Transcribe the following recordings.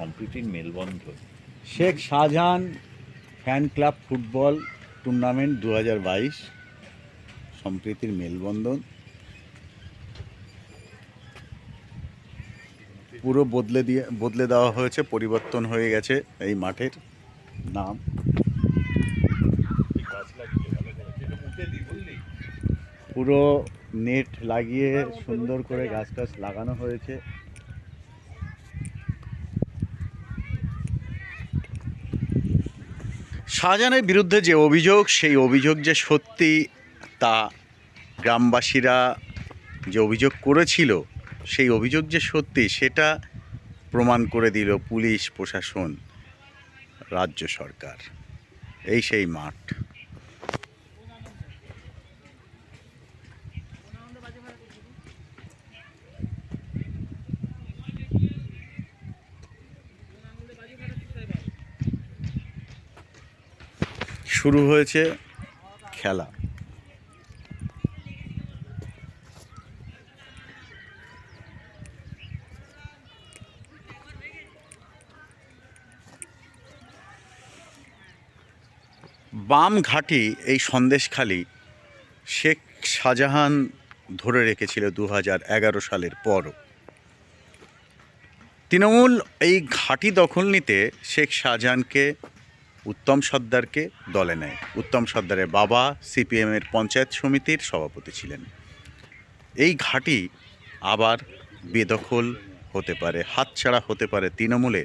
সম্প্রীতির মেলবন্ধন Sheikh Shahjahan fan club football tournament দু হাজার বাইশ, সম্প্রীতির মেলবন্ধন। পুরো বদলে দিয়ে, বদলে দেওয়া হয়েছে, পরিবর্তন হয়ে গেছে এই মাঠের নাম। পুরো নেট লাগিয়ে সুন্দর করে গাছ গাছ লাগানো হয়েছে। শাহজাহানের বিরুদ্ধে যে অভিযোগ, সেই অভিযোগ যে সত্যি তা গ্রামবাসীরা যে অভিযোগ করেছিল, সেই অভিযোগ যে সত্যি সেটা প্রমাণ করে দিল পুলিশ, প্রশাসন, রাজ্য সরকার। এই সেই মাঠ। শুরু হয়েছে খেলা। বাম ঘাটি এই সন্দেশখালি শেখ শাহজাহান ধরে রেখেছিল দু এগারো সালের পরও। তৃণমূল এই ঘাঁটি দখল নিতে শেখ শাহজাহানকে উত্তম সর্দারকে দলে নেয়। উত্তম সর্দারের বাবা সিপিএমের পঞ্চায়েত সমিতির সভাপতি ছিলেন। এই ঘাঁটি আবার বেদখল হতে পারে, হাতছাড়া হতে পারে তৃণমূলে।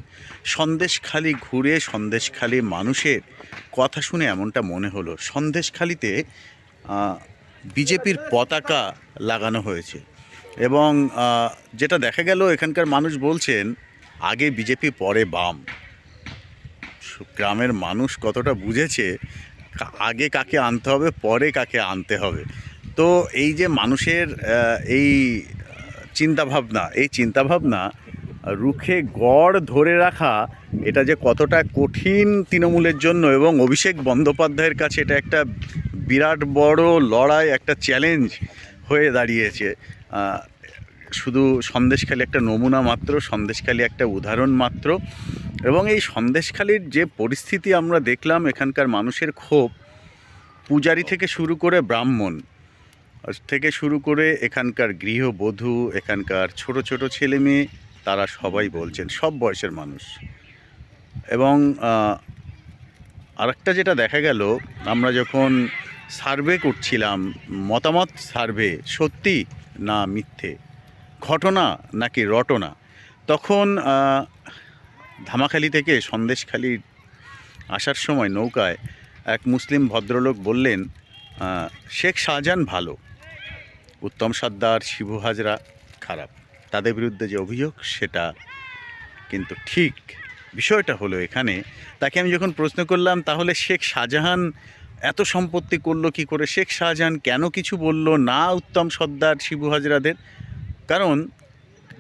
সন্দেশখালি ঘুরে সন্দেশখালি মানুষের কথা শুনে এমনটা মনে হলো, সন্দেশখালিতে বিজেপির পতাকা লাগানো হয়েছে। এবং যেটা দেখা গেল, এখানকার মানুষ বলছেন, আগে বিজেপি, পরে বাম। গ্রামের মানুষ কতটা বুঝেছে আগে কাকে আনতে হবে, পরে কাকে আনতে হবে। তো এই যে মানুষের এই চিন্তাভাবনা এই চিন্তাভাবনা রুখে গড় ধরে রাখা, এটা যে কতটা কঠিন তৃণমূলের জন্য এবং অভিষেক বন্দ্যোপাধ্যায়ের কাছে এটা একটা বিরাট বড় লড়াই, একটা চ্যালেঞ্জ হয়ে দাঁড়িয়েছে। শুধু সন্দেশখালি একটা নমুনা মাত্র, সন্দেশখালি একটা উদাহরণ মাত্র। এবং এই সন্দেশখালির যে পরিস্থিতি আমরা দেখলাম এখানকার মানুষের ক্ষোভ, পূজারি থেকে শুরু করে ব্রাহ্মণ থেকে শুরু করে এখানকার গৃহবধূ, এখানকার ছোট ছোট ছেলে মেয়ে, তারা সবাই বলছেন, সব বয়সের মানুষ। এবং আরেকটা যেটা দেখা গেল, আমরা যখন সার্ভে করছিলাম, মতামত সার্ভে সত্যি না মিথ্যে ঘটনা নাকি রটনা? তখন ধামাখালি থেকে সন্দেশখালি আসার সময় নৌকায় এক মুসলিম ভদ্রলোক বললেন শেখ শাহজাহান ভালো। উত্তম সর্দার শিবু হাজরা খারাপ। তাদের বিরুদ্ধে যে অভিযোগ, সেটা কিন্তু ঠিক বিষয়টা হলো এখানে। তাকে আমি যখন প্রশ্ন করলাম, তাহলে শেখ শাহজাহান এত সম্পত্তি করল কি করে? শেখ শাহজাহান কেন কিছু বলল না উত্তম সর্দার শিবু হাজরাদের? কারণ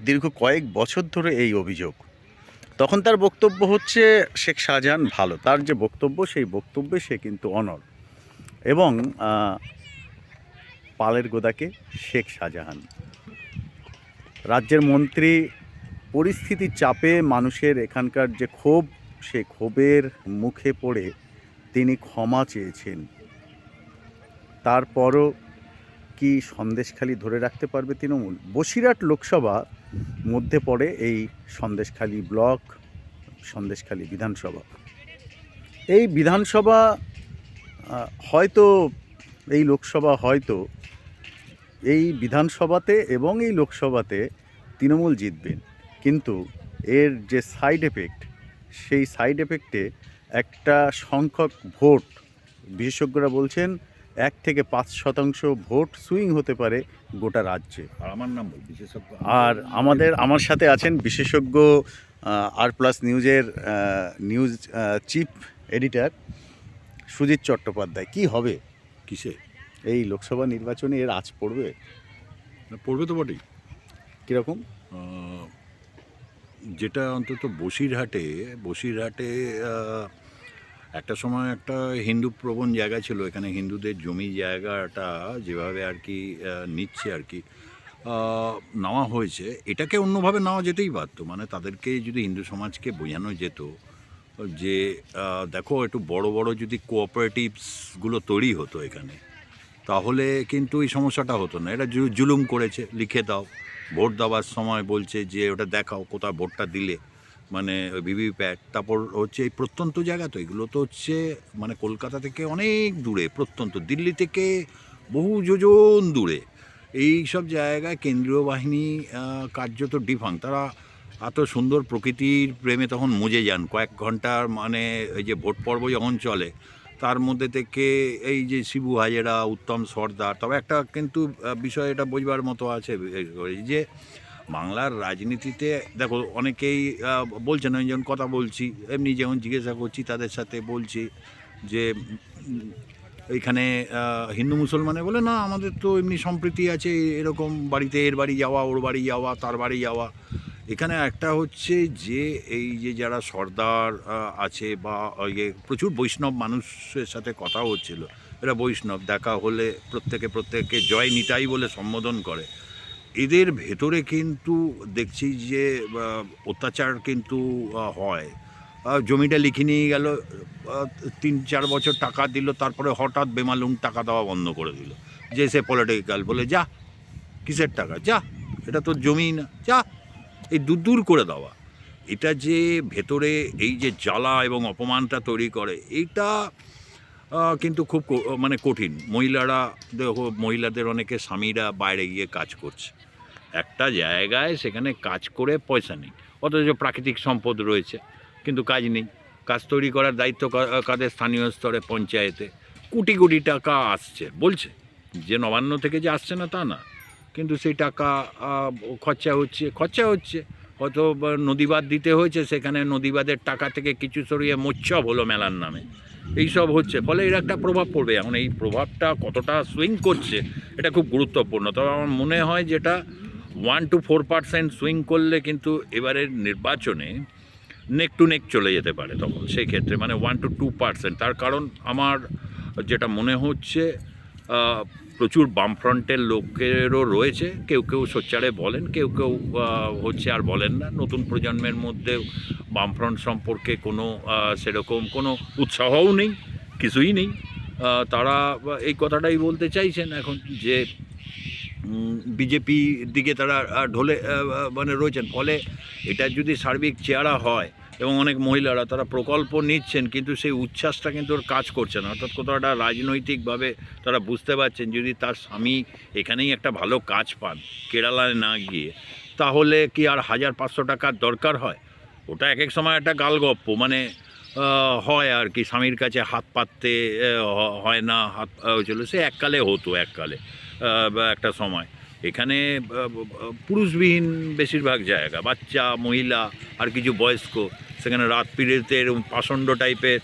দীর্ঘ কয়েক বছর ধরে এই অভিযোগ। তখন তার বক্তব্য হচ্ছে, শেখ শাহজাহান ভালো। তার যে বক্তব্য, সেই বক্তব্যে সে কিন্তু অনর এবং পালের গোদাকে শেখ শাহজাহান। রাজ্যের মন্ত্রী পরিস্থিতির চাপে মানুষের এখানকার যে ক্ষোভ, সে ক্ষোভের মুখে পড়ে তিনি ক্ষমা চেয়েছেন। তারপরও কি সন্দেশখালি ধরে রাখতে পারবে তৃণমূল? বসিরহাট লোকসভা মধ্যে পড়ে এই সন্দেশখালি ব্লক সন্দেশখালি বিধানসভা। এই বিধানসভা হয়তো, এই লোকসভা হয়তো এই বিধানসভাতে এবং এই লোকসভাতে তৃণমূল জিতবেন কিন্তু এর যে সাইড এফেক্ট, সেই সাইড এফেক্টে একটা সংখ্যক ভোট বিশেষজ্ঞরা বলছেন এক থেকে পাঁচ শতাংশ ভোট সুইং হতে পারে গোটা রাজ্যে। আর আমার নাম বল বিশেষজ্ঞ? আর আমাদের আমার সাথে আছেন বিশেষজ্ঞ আর প্লাস নিউজের news chief editor Sujit Chattopadhyay. কি হবে? কিসে? এই লোকসভা নির্বাচনে এর আজ পড়বে? পড়বে তো বটেই। কীরকম? যেটা অন্তত বসিরহাটে বসিরহাটে একটা সময় একটা হিন্দু প্রবণ জায়গা ছিল, এখানে হিন্দুদের জমি জায়গাটা যেভাবে আর কি নিচ্ছে আর কি নেওয়া হয়েছে। এটাকে অন্যভাবে নেওয়া যেতেই পারতো মানে তাদেরকে যদি হিন্দু সমাজকে বোঝানো যেত যে দেখো একটু বড় বড় যদি কোঅপারেটিভসগুলো তৈরি হতো এখানে, তাহলে কিন্তু এই সমস্যাটা হতো না। এটা জুলুম করেছে, লিখে দাও, ভোট দেওয়ার সময় বলছে যে, ওটা দেখাও, কোথায় ভোটটা দিলে। মানে ভিভিপ্যাট তারপর হচ্ছে এই প্রত্যন্ত জায়গা তো, এগুলো তো হচ্ছে মানে কলকাতা থেকে অনেক দূরে, প্রত্যন্ত, দিল্লি থেকে বহু যোজন দূরে। এই সব জায়গায় কেন্দ্রীয় বাহিনী কার্যত ডিফাং তারা এত সুন্দর প্রকৃতির প্রেমে তখন মজে যান। কয়েক ঘণ্টার মানে এই যে ভোট পর্ব যখন চলে, তার মধ্যে থেকে এই যে শিবু হাজেরা, উত্তম সর্দার, তবে একটা কিন্তু বিষয় এটা বোঝবার মতো আছে যে বাংলার রাজনীতিতে, দেখো অনেকেই বলছেন আমি যখন কথা বলছি, এমনি যেমন জিজ্ঞাসা করছি, তাদের সাথে বলছি যে এইখানে হিন্দু মুসলমানে বলে, না, আমাদের তো এমনি সম্প্রীতি আছে, এরকম বাড়িতে এর বাড়ি যাওয়া, ওর বাড়ি যাওয়া, তার বাড়ি যাওয়া। এখানে একটা হচ্ছে যে, এই যে যারা সর্দার আছে বা ইয়ে প্রচুর বৈষ্ণব মানুষের সাথে কথা হচ্ছিল, এরা বৈষ্ণব, দেখা হলে প্রত্যেকে প্রত্যেককে জয় নিতাই বলে সম্বোধন করে। এদের ভেতরে কিন্তু দেখছি যে অত্যাচার কিন্তু হয়। জমিটা লিখে নিয়ে গেল তিন, চার বছর টাকা দিল, তারপরে হঠাৎ বেমালুম টাকা দেওয়া বন্ধ করে দিল। যে সে পলিটিক্যাল বলে, যা, কিসের টাকা? যা, এটা তো জমি না, যা। এই দূর দূর করে দেওয়া। এটা যে ভেতরে এই যে জ্বালা এবং অপমানটা তৈরি করে, এইটা কিন্তু খুব মানে কঠিন। মহিলারা দেখো মহিলাদের অনেকে স্বামীরা বাইরে গিয়ে কাজ করছে। একটা জায়গায় সেখানে কাজ করে পয়সা নেই। অথচ প্রাকৃতিক সম্পদ রয়েছে, কিন্তু কাজ নেই। কাজ তৈরি করার দায়িত্ব কাদের স্থানীয় স্তরে পঞ্চায়েতে? কোটি কোটি টাকা আসছে, বলছে। যে নবান্ন থেকে যে আসছে না তা না। কিন্তু সেই টাকা খরচা হচ্ছে খরচা হচ্ছে। হয়তো নদীবাদ দিতে হয়েছে, সেখানে নদীবাদের টাকা থেকে কিছু সরিয়ে মোচ্ছব হলো মেলার নামে। এইসব হচ্ছে, ফলে এর একটা প্রভাব পড়বে। এখন এই প্রভাবটা কতটা সুইং করছে, এটা খুব গুরুত্বপূর্ণ। তবে আমার মনে হয় যেটা one to four percent swing করলে কিন্তু এবারের নির্বাচনে নেক টু নেক চলে যেতে পারে তখন। সেই ক্ষেত্রে মানে ওয়ান টু টু পার্সেন্ট তার কারণ আমার যেটা মনে হচ্ছে প্রচুর বামফ্রন্টের লোকেরও রয়েছে। কেউ কেউ সোচ্চারে বলেন, কেউ কেউ হচ্ছে আর বলেন না। নতুন প্রজন্মের মধ্যে বামফ্রন্ট সম্পর্কে কোনো সেরকম কোনো উৎসাহও নেই, কিছুই নেই। তারা এই কথাটাই বলতে চাইছেন এখন যে বিজেপি দিকে তারা ঢলে মানে রয়েছেন। ফলে এটা যদি সার্বিক চেহারা হয় এবং অনেক মহিলারা তারা প্রকল্প নিচ্ছেন, কিন্তু সেই উচ্ছ্বাসটা কিন্তু ওর কাজ করছে না। অর্থাৎ কোথাও একটা রাজনৈতিকভাবে তারা বুঝতে পারছেন, যদি তার স্বামী এখানেই একটা ভালো কাজ পান, কেরালায় না গিয়ে, তাহলে কি আর হাজার পাঁচশো টাকার দরকার হয়? ওটা এক এক সময় একটা গালগপ্প মানে হয় আর কি, স্বামীর কাছে হাত পাততে হয় না, হাত হয়েছিল সে এককালে হতো এককালে। একটা সময়। এখানে পুরুষবিহীন বেশিরভাগ জায়গা, বাচ্চা, মহিলা, আর কিছু বয়স্ক। সেখানে রাত পিড়িতে এরকম পাষণ্ড টাইপের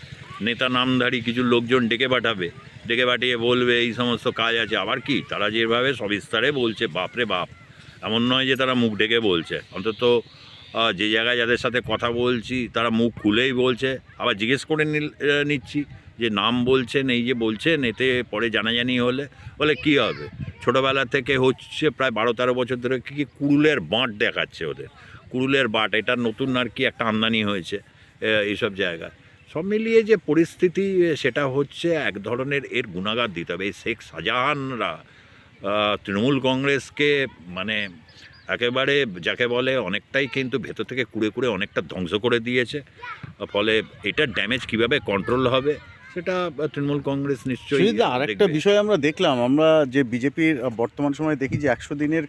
নেতা নামধারী কিছু লোকজন ডেকে পাঠাবে। ডেকে পাঠিয়ে বলবে, এই সমস্ত কাজ আছে। আবার কি? তারা যেভাবে সবিস্তারে বলছে, বাপরে বাপ! এমন নয় যে তারা মুখ ডেকে বলছে। অন্তত যে জায়গায় যাদের সাথে কথা বলছি, তারা মুখ খুলেই বলছে। আবার জিজ্ঞেস করে নিচ্ছি যে নাম বলছেন, এই যে বলছেন, এতে পরে জানাজানি হলে, বলে কি হবে? ছোটোবেলা থেকে হচ্ছে প্রায় বারো তেরো বছর ধরে কি কি কুড়ুলের বাঁট দেখাচ্ছে ওদের। কুড়ুলের বাট, এটা নতুন আর কি একটা আমদানি হয়েছে এইসব জায়গায়। সব মিলিয়ে যে পরিস্থিতি সেটা হচ্ছে এক ধরনের এর গুণাগার দিতে হবে। এই শেখ শাহজাহানরা তৃণমূল কংগ্রেসকে মানে একেবারে যাকে বলে অনেকটাই কিন্তু ভেতর থেকে কুড়ে কুড়ে অনেকটা ধ্বংস করে দিয়েছে। ফলে এটার ড্যামেজ কীভাবে কন্ট্রোল হবে সেটা তৃণমূল কংগ্রেস নিশ্চয়ই সুজিতদা আর একটা বিষয় আমরা দেখলাম আমরা যে বিজেপির বর্তমান সময়ে দেখি যে একশো দিনের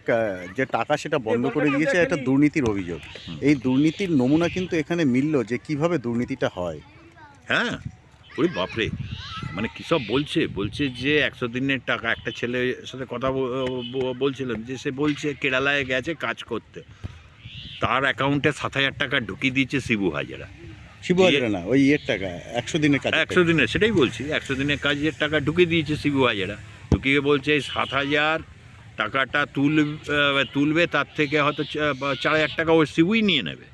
যে টাকা সেটা বন্ধ করে দিয়েছে একটা দুর্নীতির অভিযোগ। এই দুর্নীতির নমুনা কিন্তু এখানে মিলল যে কীভাবে দুর্নীতিটা হয়। হ্যাঁ ওই বাপরে। মানে কী সব বলছে? বলছে যে একশো দিনের টাকা একটা ছেলের সাথে কথা বলছিলাম যে সে বলছে কেরালায় গেছে কাজ করতে। তার অ্যাকাউন্টে সাত হাজার টাকা ঢুকিয়ে দিয়েছে শিবু হাজারা। শিবু হাজারা না ওই ইয়ের টাকা একশো দিনের কাজ একশো দিনের সেটাই বলছি একশো দিনের কাজের টাকা ঢুকিয়ে দিয়েছে শিবু হাজারা। ঢুকিয়ে বলছে সাত হাজার টাকাটা তুল তুলবে তার থেকে হয়তো চার হাজার টাকা ও শিবুই নিয়ে নেবে।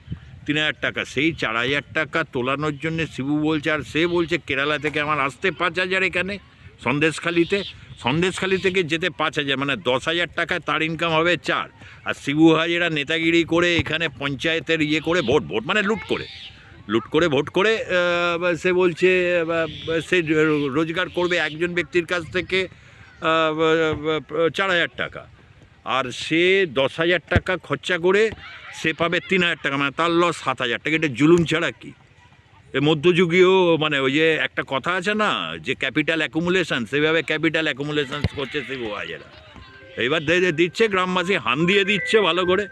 তিন হাজার টাকা। সেই চার হাজার টাকা তোলানোর জন্য শিবু বলছে, আর সে বলছে, কেরালা থেকে আমার আসতে পাঁচ হাজার এখানে, সন্দেশখালিতে। সন্দেশখালি থেকে যেতে পাঁচ হাজার মানে দশ হাজার টাকায় তার ইনকাম হবে চার। আর শিবু হাজিরা নেতাগিরি করে এখানে পঞ্চায়েতের ইয়ে করে ভোট ভোট মানে লুট করে। লুট করে, ভোট করে সে বলছে সে রোজগার করবে একজন ব্যক্তির কাছ থেকে চার হাজার টাকা। আর সে দশ হাজার টাকা খরচা করে সে পাবে তিন হাজার টাকা মানে তার লস সাত হাজার টাকা। এটা জুলুম ছাড়া কি? এ মধ্যযুগীয় মানে ওই যে একটা কথা আছে না, যে ক্যাপিটাল অ্যাকুমুলেশন সেভাবে ক্যাপিটাল অ্যাকুমুলেশন করছে সে হাজারা এইবার দে- দিচ্ছে, গ্রামবাসী হান দিয়ে দিচ্ছে ভালো করে,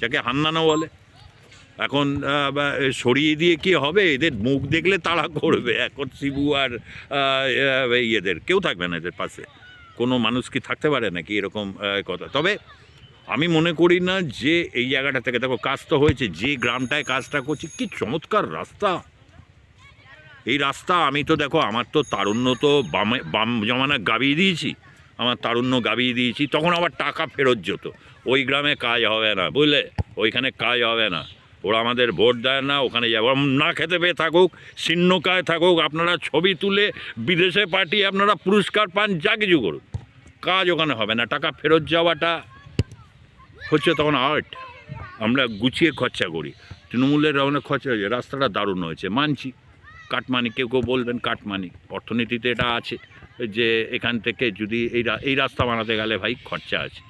যাকে হান্নানো বলে। এখন সরিয়ে দিয়ে কি হবে? এদের মুখ দেখলে তাড়া করবে। এখন শিবু আর ইয়েদের কেউ থাকবে না এদের পাশে। কোনো মানুষ কি থাকতে পারে নাকি এরকম কথা? তবে আমি মনে করি না যে এই জায়গাটা থেকে, দেখো, কাজ তো হয়েছে, যে গ্রামটায় কাজটা করছি, কি চমৎকার রাস্তা। এই রাস্তা আমি তো, দেখো, আমার তো তারুণ্য তো বামে, বাম জমানা গাবিয়ে দিয়েছি, আমার তারুণ্য গাবিয়ে দিয়েছি, তখন আবার টাকা ফেরত যেত। ওই গ্রামে কাজ হবে না, বুঝলে? ওইখানে কাজ হবে না। ওরা আমাদের ভোট দেয় না, ওখানে যাব। না খেতে পেয়ে থাকুক শীর্ণকায় থাকুক, আপনারা ছবি তুলে বিদেশে পাঠিয়ে আপনারা পুরস্কার পান, যা কিছু করুন কাজ ওখানে হবে না, টাকা ফেরত যাওয়াটা হচ্ছে তখন আর্ট আমরা গুছিয়ে খরচা করি। তৃণমূলের অনেক খরচা হয়েছে রাস্তাটা দারুণ হয়েছে। মানছি। কাটমানি কেউ কেউ বলবেন কাটমানি। অর্থনীতিতে এটা আছে যে এখান থেকে যদি এই এই রাস্তা বানাতে গেলে ভাই খরচা আছে।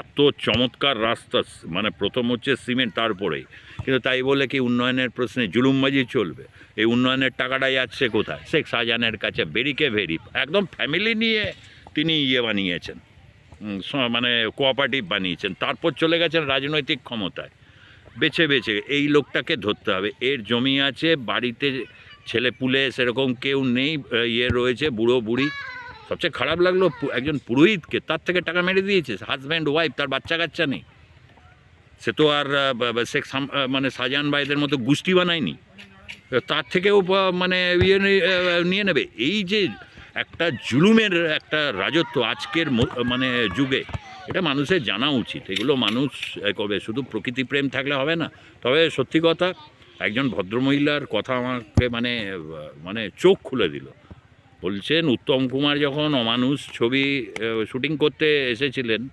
এত চমৎকার রাস্তা মানে প্রথম হচ্ছে সিমেন্ট তারপরেই কিন্তু তাই বলে কি উন্নয়নের প্রশ্নে জুলুমবাজি চলবে। এই উন্নয়নের টাকাটা যাচ্ছে কোথায়? শেখ শাহজাহানের কাছে, বেরিকে ভেরি। একদম ফ্যামিলি নিয়ে তিনি ইয়ে বানিয়েছেন। মানে কোঅপারেটিভ বানিয়েছেন। তারপর চলে গেছেন রাজনৈতিক ক্ষমতায়। বেছে বেছে এই লোকটাকে ধরতে হবে। এর জমি আছে, বাড়িতে ছেলে পুলে সেরকম কেউ নেই ইয়ে রয়েছে, বুড়ো, বুড়ি। সবচেয়ে খারাপ লাগল একজন পুরোহিতকে, তার থেকে টাকা মেরে দিয়েছে। হাজব্যান্ড ওয়াইফ তার বাচ্চা কাচ্চা নেই। সে তো আর শেখ মানে শাহজাহান ভাইদের মতো গোষ্ঠী বানায়নি। তার থেকেও মানে ইয়ে নিয়ে নেবে। এই যে একটা জুলুমের একটা রাজত্ব আজকের মানে যুগে। এটা মানুষের জানা উচিত। এগুলো মানুষ এ, করবে শুধু প্রকৃতি প্রেম থাকলে হবে না। তবে সত্যি কথা একজন ভদ্রমহিলার কথা আমাকে মানে মানে চোখ খুলে দিল। বলছেন উত্তম কুমার যখন অমানুষ ছবি শুটিং করতে এসেছিলেন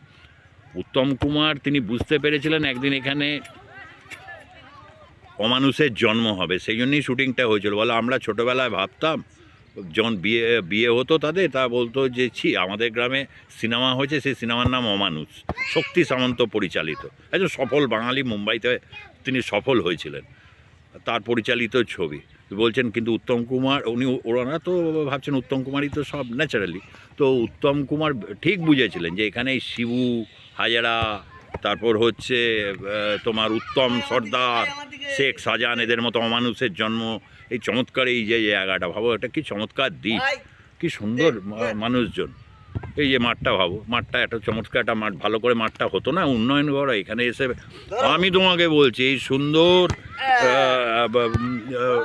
উত্তম কুমার তিনি বুঝতে পেরেছিলেন একদিন এখানে অমানুষের জন্ম হবে। সেই জন্যই শুটিংটা হয়েছিল। বলে আমরা ছোটোবেলায় ভাবতাম যখন বিয়ে বিয়ে হতো তাদের, তা বলতো যে, ছি, আমাদের গ্রামে সিনেমা হয়েছে, সেই সিনেমার নাম অমানুষ। শক্তি সামন্ত পরিচালিত। একজন সফল বাঙালি মুম্বাইতে তিনি সফল হয়েছিলেন, তার পরিচালিত ছবি। বলছেন, কিন্তু উত্তম কুমার, উনি ওরা তো ভাবছেন উত্তম কুমারই তো সব ন্যাচারালি তো উত্তম কুমার ঠিক বুঝেছিলেন যে এখানে শিবু, হাজারা, তারপর হচ্ছে তোমার উত্তম সর্দার, শেখ শাহজাহান, এদের মতো অমানুষের জন্ম এই চমৎকার এই যে জায়গাটা ভাবো এটা কি চমৎকার দিক কি সুন্দর মানুষজন। এই যে মাঠটা ভাবো মাঠটা এত চমৎকার একটা মাঠ ভালো করে মাঠটা হতো না উন্নয়ন করা এখানে এসে আমি তোমাকে বলছি এই সুন্দর আহ,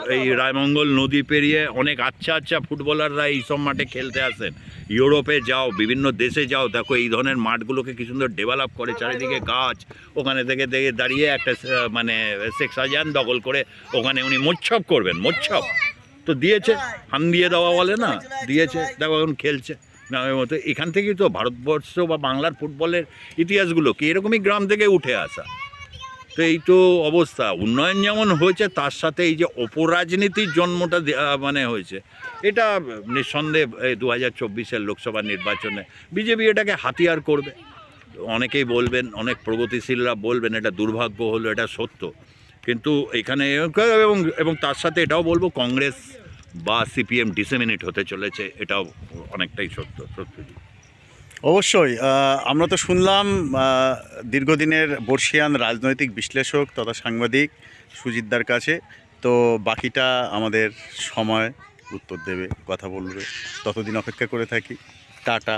এই রায়মঙ্গল নদী পেরিয়ে অনেক আচ্ছা আচ্ছা ফুটবলাররা এই সব মাঠে খেলতে আসেন। ইউরোপে যাও বিভিন্ন দেশে যাও দেখো এই ধরনের মাঠগুলোকে কি সুন্দর ডেভেলপ করে চারিদিকে গাছ ওখানে থেকে দেখে দাঁড়িয়ে একটা মানে শেখ শাহজাহান দখল করে ওখানে উনি মোচ্ছপ করবেন মোচ্ছপ তো দিয়েছে হান দিয়ে দেওয়া বলে না? দিয়েছে দেখো এখন খেলছে। মতো এখান থেকেই তো ভারতবর্ষ বা বাংলার ফুটবলের ইতিহাসগুলো কি এরকমই গ্রাম থেকে উঠে আসা? তো এই তো অবস্থা। উন্নয়ন যেমন হয়েছে, তার সাথে এই যে অপরাজনীতির জন্মটা মানে হয়েছে, এটা নিঃসন্দেহে দু হাজার চব্বিশের লোকসভা নির্বাচনে বিজেপি এটাকে হাতিয়ার করবে। অনেকেই বলবেন, অনেক প্রগতিশীলরা বলবেন, এটা দুর্ভাগ্য হলো, এটা সত্য। কিন্তু এখানে এবং এবং তার সাথে এটাও বলব, কংগ্রেস বা সিপিএম ডিসেমিনেট হতে চলেছে, এটাও অনেকটাই সত্য, সত্যি। অবশ্যই আমরা তো শুনলাম দীর্ঘদিনের বর্ষিয়ান রাজনৈতিক বিশ্লেষক তথা সাংবাদিক সুজিতদার কাছে, তো বাকিটা আমাদের সময় উত্তর দেবে, কথা বলবে, ততদিন অপেক্ষা করে থাকি। টাটা।